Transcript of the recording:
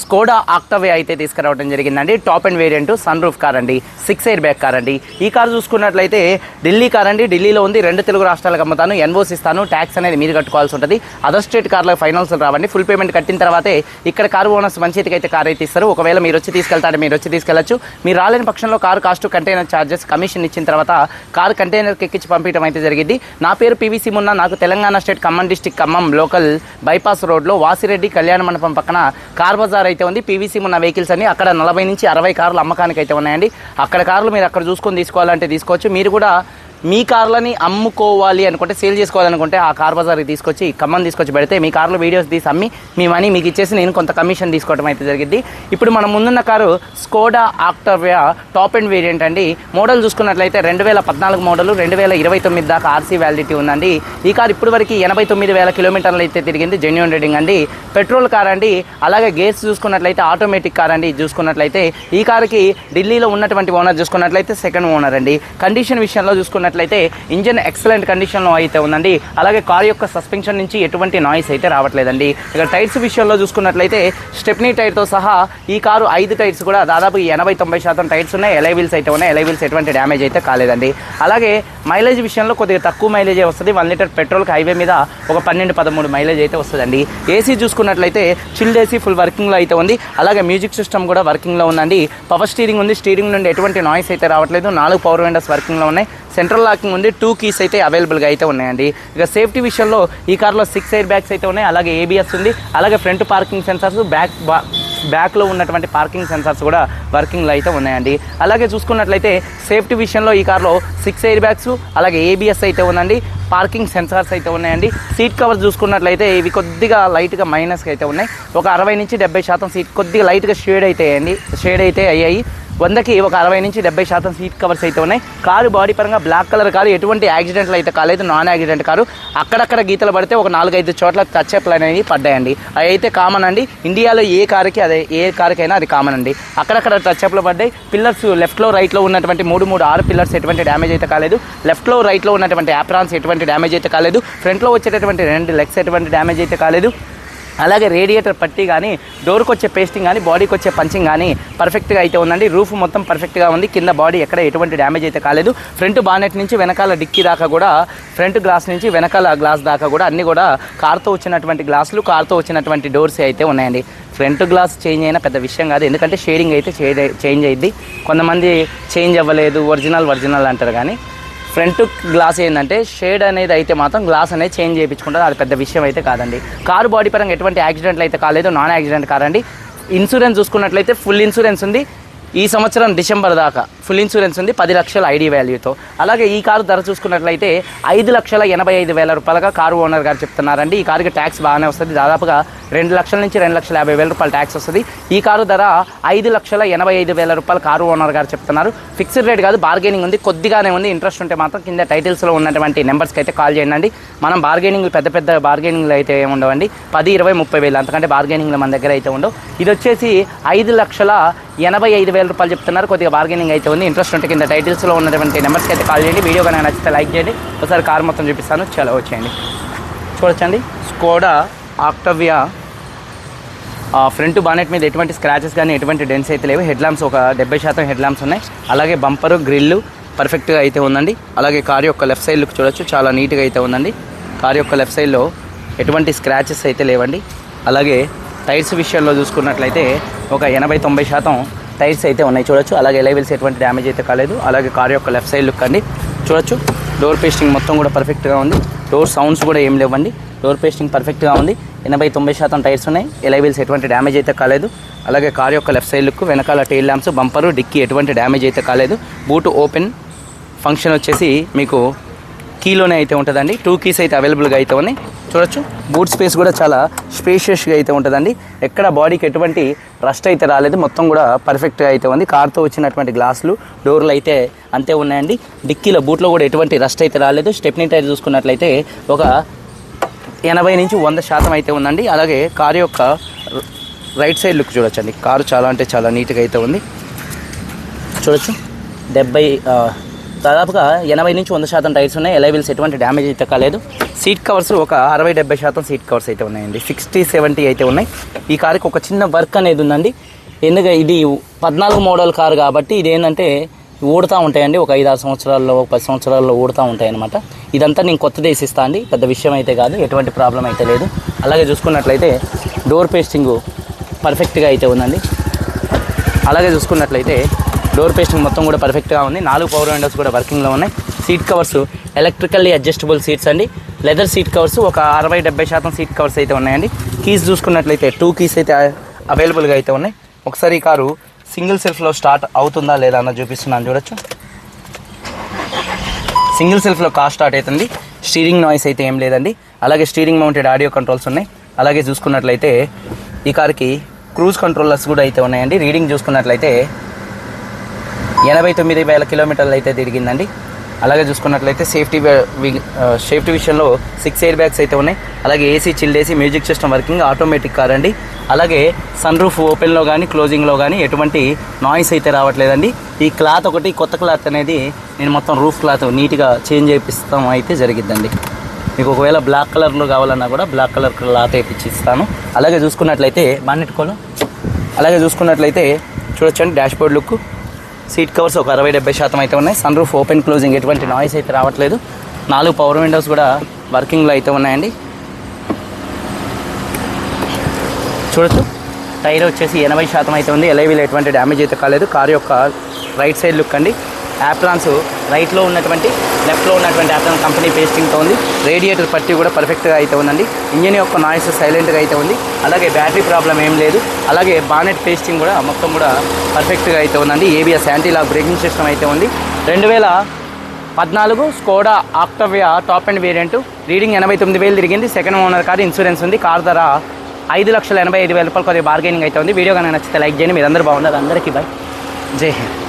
Skoda ఆక్టవే అయితే తీసుకురావడం జరిగిందండి. Top end variant sun roof car అండి. సిక్స్ ఎయిర్ బ్యాగ్ కార్ అండి. ఈ కార్ చూసుకున్నట్లయితే ఢిల్లీ కార్ అండి. ఢిల్లీలో ఉంది. రెండు తెలుగు రాష్ట్రాలకు అమ్ముతాను. ఎన్ఓస్ ఇస్తాను. ట్యాక్స్ అనేది మీరు కట్టుకోవాల్సి ఉంటుంది. అదర్ స్టేట్ కార్లో ఫైనాన్స్ రావండి. ఫుల్ పేమెంట్ కట్టిన తర్వాతే ఇక్కడ కారు ఓనర్స్ మంచిదికి అయితే కార్ అయితే ఇస్తారు. ఒకవేళ మీరు వచ్చి తీసుకెళ్తారు మీరు వచ్చి తీసుకెళ్ళచ్చు. మీరు రాలేని పక్షంలో car cost container charges commission ఇచ్చిన తర్వాత కారు కంటైనర్కి ఎక్కించి పంపించడం అయితే జరిగింది. నా పేరు పీవీసీ మున్న. నాకు Telangana state Khammam district Khammam local bypass రోడ్లో వాసిరెడ్డి కళ్యాణ మండపం పక్కన కార్ బజార్ అయితే ఉంది. పీవీసీ ఉన్న వెహికల్స్ అని అక్కడ నలభై నుంచి అరవై కార్లు అమ్మకానికి అయితే ఉన్నాయండి. అక్కడ కార్లు మీరు అక్కడ చూసుకొని తీసుకోవాలంటే తీసుకోవచ్చు. మీరు కూడా మీ కార్లని అమ్ముకోవాలి అనుకుంటే సేల్ చేసుకోవాలనుకుంటే ఆ కార్ బజార్కి తీసుకొచ్చి ఖమ్మం తీసుకొచ్చి పెడితే మీ కార్లో వీడియోస్ తీసి అమ్మి మీ మనీ మీకు ఇచ్చేసి నేను కొంత కమిషన్ తీసుకోవడం అయితే జరిగింది. ఇప్పుడు మనం ముందున్న car Skoda Octavia top end variant అండి. మోడల్ చూసుకున్నట్లయితే రెండు వేల పద్నాలుగు మోడల్ రెండు వేల ఇరవై తొమ్మిది దాకా ఆర్సీ వ్యాలిడిటీ ఉందండి. ఈ కార్ ఇప్పటి వరకు ఎనభై తొమ్మిది వేల కిలోమీటర్లు అయితే తిరిగింది జెన్యున్ రీడింగ్ అండి. పెట్రోల్ కార్ అండి అలాగే గేర్స్ చూసుకున్నట్లయితే ఆటోమేటిక్ కార్ అండి. చూసుకున్నట్లయితే ఈ కార్కి ఢిల్లీలో ఉన్నటువంటి ఓనర్ చూసుకున్నట్లయితే సెకండ్ ఓనర్ అండి. కండిషన్ విషయంలో చూసుకున్నట్లయితే ఇంజన్ ఎక్సలెంట్ కండిషన్లో అయితే ఉందండి. అలాగే కార్ యొక్క సస్పెన్షన్ నుంచి ఎటువంటి నాయిస్ అయితే రావట్లేదండి. ఇక టైర్స్ విషయంలో చూసుకున్నట్లయితే స్టెప్నీ టైర్తో సహా ఈ కారు ఐదు టైర్స్ కూడా దాదాపు ఎనభై తొంభై శాతం టైర్స్ ఉన్నాయి. ఎలై వీల్స్ అయితే ఉన్నాయి. ఎలై వీల్స్ ఎటువంటి డ్యామేజ్ అయితే కాలేదండి. అలాగే మైలేజ్ విషయంలో కొద్దిగా తక్కువ మైలేజ్ వస్తుంది. వన్ లీటర్ పెట్రోల్కి హైవే మీద ఒక పన్నెండు పదమూడు మైలేజ్ అయితే వస్తుందండి. ఏసీ చూసుకున్నట్లయితే చిల్డ్ ఏసీ ఫుల్ వర్కింగ్లో అయితే ఉంది. అలాగే మ్యూజిక్ సిస్టమ్ కూడా వర్కింగ్లో ఉందండి. పవర్ స్టీరింగ్ ఉంది. స్టీరింగ్ నుండి ఎటువంటి నాయిస్ అయితే రావట్లేదు. నాలుగు పవర్ విండోస్ వర్కింగ్లో ఉన్నాయి. సెంట్రల్ లాకింగ్ ఉంది. టూ కీస్ అయితే అవైలబుల్గా అయితే ఉన్నాయండి. ఇక సేఫ్టీ విషయంలో ఈ కార్లో సిక్స్ ఎయిర్ బ్యాగ్స్ అయితే ఉన్నాయి. అలాగే ఏబిఎస్ ఉంది. అలాగే ఫ్రంట్ పార్కింగ్ సెన్సార్స్ బ్యాక్ బ్యాక్లో ఉన్నటువంటి పార్కింగ్ సెన్సార్స్ కూడా వర్కింగ్లో అయితే ఉన్నాయండి. అలాగే చూసుకున్నట్లయితే సేఫ్టీ విషయంలో ఈ కార్లో సిక్స్ ఎయిర్ బ్యాగ్స్ అలాగే ఏబిఎస్ అయితే ఉందండి. పార్కింగ్ సెన్సార్స్ అయితే ఉన్నాయండి. సీట్ కవర్స్ చూసుకున్నట్లయితే ఇవి కొద్దిగా లైట్గా మైనస్గా అయితే ఉన్నాయి. ఒక అరవై నుంచి డెబ్బై శాతం సీట్ కొద్దిగా లైట్గా షేడ్ అయితే అయ్యండి. షేడ్ అయితే అయ్యాయి. వందకి ఒక అరవై నుంచి డెబ్బై శాతం సీట్ కవర్స్ అయితే ఉన్నాయి. కారు బాడీ పరంగా బ్లాక్ కలర్ కారు ఎటువంటి యాక్సిడెంట్లు అయితే కాలేదు. Non accident car. అక్కడక్కడ గీతలు పడితే ఒక నాలుగైదు చోట్ల టచ్ అప్లు అనేవి పడ్డాయండి. అవి అయితే కామన్ అండి. ఇండియాలో ఏ కారుకి అదే ఏ కారుకైనా అది కామన్ అండి. అక్కడక్కడ టచ్అప్లు పడ్డాయి. పిల్లర్స్ లెఫ్ట్లో రైట్లో ఉన్నటువంటి మూడు మూడు ఆరు పిల్లర్స్ ఎటువంటి డ్యామేజ్ అయితే కాలేదు. లెఫ్ట్లో రైట్లో ఉన్నటువంటి యాప్రాన్స్ ఎటువంటి డ్యామేజ్ అయితే కాలేదు. ఫ్రంట్లో వచ్చేటటువంటి రెండు లెగ్స్ ఎటువంటి డ్యామేజ్ అయితే కాలేదు. అలాగే రేడియేటర్ పట్టి కానీ డోర్కి వచ్చే పేస్టింగ్ కానీ బాడీకి వచ్చే పంచింగ్ కానీ పర్ఫెక్ట్గా అయితే ఉందండి. రూఫ్ మొత్తం పర్ఫెక్ట్గా ఉంది. కింద బాడీ ఎక్కడ ఎటువంటి డ్యామేజ్ అయితే కాలేదు. ఫ్రంట్ బానెట్ నుంచి వెనకాల డిక్కీ దాకా కూడా ఫ్రంట్ గ్లాస్ నుంచి వెనకాల గ్లాస్ దాకా కూడా అన్నీ కూడా కార్తో వచ్చినటువంటి గ్లాసులు కార్తో వచ్చినటువంటి డోర్స్ అయితే ఉన్నాయండి. ఫ్రంట్ గ్లాస్ చేంజ్ అయినా పెద్ద విషయం కాదు. ఎందుకంటే షేడింగ్ అయితే చేంజ్ అయ్యింది కొంతమంది చేంజ్ అవ్వలేదు. ఒరిజినల్ ఒరిజినల్ అంటారు కానీ ఫ్రంట్ గ్లాస్ ఏంటంటే షేడ్ అనేది అయితే మాత్రం గ్లాస్ అనేది చేంజ్ చేయించుకుంటారు. అది పెద్ద విషయం అయితే కాదండి. కారు బాడీ పరంగా ఎటువంటి యాక్సిడెంట్లు అయితే కాలేదు. నాన్ యాక్సిడెంట్ కారండి. ఇన్సూరెన్స్ చూసుకున్నట్లయితే ఫుల్ ఇన్సూరెన్స్ ఉంది. ఈ సంవత్సరం డిసెంబర్ దాకా ఫుల్ ఇన్సూరెన్స్ ఉంది పది లక్షల ఐడి వాల్యూతో. అలాగే ఈ కారు ధర చూసుకున్నట్లయితే ఐదు లక్షల ఎనభై ఐదు వేల రూపాయలుగా కారు ఓనర్ గారు చెప్తున్నారండి. ఈ కారుకి ట్యాక్స్ బాగానే వస్తుంది. దాదాపుగా రెండు లక్షల నుంచి రెండు లక్షల యాభై వేల రూపాయలు ట్యాక్స్ వస్తుంది. ఈ కారు ధర ఐదు లక్షల ఎనభై ఐదు వేల రూపాయలు కారు ఓనర్ గారు చెప్తున్నారు. ఫిక్స్డ్ రేట్ కాదు బార్గెనింగ్ ఉంది. కొద్దిగానే ఉంది. ఇంట్రెస్ట్ ఉంటే మాత్రం కింద టైటిల్స్లో ఉన్నటువంటి నెంబర్స్కి అయితే కాల్ చేయండి మనం బార్గెనింగ్ పెద్ద పెద్ద బార్గెనింగ్లు అయితే ఏమి ఉండవండి. పది ఇరవై ముప్పై వేలు అంతకంటే బార్గెనింగ్లు మన దగ్గర అయితే ఉండవు. ఇది వచ్చేసి ఐదు లక్షల ఎనభై ఐదు వేల రూపాయలు చెప్తున్నారు. కొద్దిగా బార్గెనింగ్ అయితే ఉంది. ఇంట్రెస్ట్ ఉంటే కింద టైటిల్స్లో ఉన్నటువంటి నెంబర్స్కి అయితే కాల్ చేయండి. వీడియో కనుక నచ్చితే లైక్ చేయండి. ఒకసారి కార్ మొత్తం చూపిస్తాను. చాలా వచ్చేయండి. చూడొచ్చండి. స్కోడా ఆక్టవియా ఫ్రంట్ బానెట్ మీద ఎటువంటి స్క్రాచెస్ కానీ ఎటువంటి డెన్స్ అయితే లేవు. హెడ్ ల్యాంప్స్ ఒక డెబ్బై శాతం హెడ్ ల్యాంప్స్ ఉన్నాయి. అలాగే బంపరు గ్రిల్లు పర్ఫెక్ట్గా అయితే ఉందండి. అలాగే కార్ యొక్క లెఫ్ట్ సైడ్ లుక్ చూడొచ్చు. చాలా నీట్గా అయితే ఉందండి. కార్ యొక్క లెఫ్ట్ సైడ్లో ఎటువంటి స్క్రాచెస్ అయితే లేవండి. అలాగే టైర్స్ విషయంలో చూసుకున్నట్లయితే ఒక ఎనభై తొంభై శాతం టైర్స్ అయితే ఉన్నాయి చూడొచ్చు. అలాగే లెవెల్స్ ఎటువంటి డ్యామేజ్ అయితే కాలేదు. అలాగే కార్ యొక్క లెఫ్ట్ సైడ్ లుక్ అండి చూడొచ్చు. డోర్ పేస్టింగ్ మొత్తం కూడా పర్ఫెక్ట్గా ఉంది. డోర్ సౌండ్స్ కూడా ఏం లేవండి. డోర్ పేస్టింగ్ పర్ఫెక్ట్గా ఉంది. ఎనభై తొంభై శాతం టైర్స్ ఉన్నాయి. ఎలైవిల్స్ ఎటువంటి డ్యామేజ్ అయితే కాలేదు. అలాగే కార్ యొక్క లెఫ్ట్ సైడ్ లుక్ వెనకాల టైల్ ల్యాంప్స్ బంపరు డిక్కీ ఎటువంటి డ్యామేజ్ అయితే కాలేదు. బూట్ ఓపెన్ ఫంక్షన్ వచ్చేసి మీకు కీలోనే అయితే ఉంటుందండి. టూ కీస్ అయితే అవైలబుల్గా అయితే ఉన్నాయి. చూడొచ్చు. బూట్ స్పేస్ కూడా చాలా స్పేషియస్గా అయితే ఉంటుందండి. ఎక్కడ బాడీకి ఎటువంటి రస్ట్ అయితే రాలేదు. మొత్తం కూడా పర్ఫెక్ట్గా అయితే ఉంది. కార్తో వచ్చినటువంటి గ్లాసులు డోర్లు అయితే అంతే ఉన్నాయండి. డిక్కీలో బూట్లో కూడా ఎటువంటి రస్ట్ అయితే రాలేదు. స్టెప్నీ టైర్ చూసుకున్నట్లయితే ఒక ఎనభై నుంచి వంద శాతం అయితే ఉందండి. అలాగే కారు యొక్క రైట్ సైడ్ లుక్ చూడొచ్చండి. కారు చాలా అంటే చాలా నీట్గా అయితే ఉంది. చూడొచ్చు. డెబ్బై దాదాపుగా ఎనభై నుంచి వంద శాతం టైర్స్ ఉన్నాయి. ఎలైవిల్స్ ఎటువంటి డ్యామేజ్ అయితే కాలేదు. సీట్ కవర్స్ ఒక అరవై డెబ్బై శాతం సీట్ కవర్స్ అయితే ఉన్నాయండి. సిక్స్టీ సెవెంటీ అయితే ఉన్నాయి. ఈ కార్కి ఒక చిన్న వర్క్ అనేది ఉందండి. ఎందుకంటే ఇది పద్నాలుగు మోడల్ కారు కాబట్టి ఇది ఏంటంటే ఊడుతూ ఉంటాయండి. ఒక ఐదు ఆరు సంవత్సరాల్లో ఒక పది సంవత్సరాల్లో ఊడుతూ ఉంటాయన్నమాట. ఇదంతా నేను కొత్త వేసిస్తా అండి. పెద్ద విషయం అయితే కాదు. ఎటువంటి ప్రాబ్లం అయితే లేదు. అలాగే చూసుకున్నట్లయితే డోర్ పేస్టింగ్ పర్ఫెక్ట్గా అయితే ఉందండి. అలాగే చూసుకున్నట్లయితే డోర్ పేస్టింగ్ మొత్తం కూడా పర్ఫెక్ట్గా ఉంది. నాలుగు పవర్ విండోస్ కూడా వర్కింగ్లో ఉన్నాయి. Seat covers electrically adjustable seats అండి. లెదర్ సీట్ కవర్స్ ఒక అరవై డెబ్బై శాతం సీట్ కవర్స్ అయితే ఉన్నాయండి. కీస్ చూసుకున్నట్లయితే టూ కీస్ అయితే uh, అవైలబుల్గా అయితే ఉన్నాయి. ఒకసారి ఈ కారు సింగిల్ సెల్ఫ్లో స్టార్ట్ అవుతుందా లేదా అన్న చూపిస్తున్నాను. చూడొచ్చు. సింగిల్ సెల్ఫ్లో కార్ స్టార్ట్ అవుతుంది. స్టీరింగ్ నాయిస్ అయితే ఏం లేదండి. అలాగే స్టీరింగ్ మౌంటెడ్ ఆడియో కంట్రోల్స్ ఉన్నాయి. అలాగే చూసుకున్నట్లయితే ఈ కార్కి క్రూజ్ కంట్రోలర్స్ కూడా అయితే ఉన్నాయండి. రీడింగ్ చూసుకున్నట్లయితే ఎనభై తొమ్మిది వేల కిలోమీటర్లు అయితే తిరిగిందండి. అలాగే చూసుకున్నట్లయితే సేఫ్టీ సేఫ్టీ విషయంలో సిక్స్ ఎయిర్ బ్యాగ్స్ అయితే ఉన్నాయి. అలాగే AC chilled AC music system working automatic car అండి. అలాగే సన్ రూఫ్ ఓపెన్లో కానీ క్లోజింగ్లో కానీ ఎటువంటి నాయిస్ అయితే రావట్లేదండి. ఈ క్లాత్ ఒకటి కొత్త క్లాత్ అనేది నేను మొత్తం రూఫ్ క్లాత్ నీట్గా చేంజ్ చేపిస్తాం అయితే జరిగిద్దండి. మీకు ఒకవేళ బ్లాక్ కలర్లో కావాలన్నా కూడా బ్లాక్ కలర్ క్లాత్ వేయించి ఇస్తాను అలాగే చూసుకున్నట్లయితే బాన్నెట్టుకోలు అలాగే చూసుకున్నట్లయితే చూడొచ్చండి dashboard look. Seat covers ఒక అరవై డెబ్బై శాతం అయితే ఉన్నాయి. సన్ రూఫ్ ఓపెన్ క్లోజింగ్ ఎటువంటి నాయిస్ అయితే రావట్లేదు. నాలుగు పవర్ విండోస్ కూడా వర్కింగ్లో అయితే ఉన్నాయండి. చూడొచ్చు. టైర్ వచ్చేసి ఎనభై శాతం అయితే ఉంది. ఎలైవీలో ఎటువంటి డ్యామేజ్ అయితే కాలేదు. కార్ యొక్క రైట్ సైడ్ లుక్ అండి. యాప్రాన్స్ రైట్లో ఉన్నటువంటి లెఫ్ట్లో ఉన్నటువంటి యాప్రాన్ కంపెనీ పేస్టింగ్తో ఉంది. రేడియేటర్ పట్టి కూడా పర్ఫెక్ట్గా అయితే ఉందండి. ఇంజిన్ యొక్క నాయిస్ సైలెంట్గా అయితే ఉంది. అలాగే బ్యాటరీ ప్రాబ్లం ఏం లేదు. అలాగే బానెట్ పేస్టింగ్ కూడా మొత్తం కూడా పర్ఫెక్ట్గా అయితే ఉందండి. ఏబిఎస్ యాంటీ బ్రేకింగ్ సిస్టమ్ అయితే ఉంది. రెండు వేల పద్నాలుగు Skoda Octavia top end variant reading ఎనభై తొమ్మిది వేలు తిరిగింది. సెకండ్ ఓనర్ కార్ ఇన్సూరెన్స్ ఉంది. కార్ ధర ఐదు లక్షల ఎనభై ఐదు వేల రూపాయలు కొద్దిగా బార్గెనింగ్ అయితే ఉంది. వీడియో కనుక నచ్చితే లైక్ చేయండి. మీరందరూ బాగున్నారు. అందరికీ బాయ్ జై హింద్.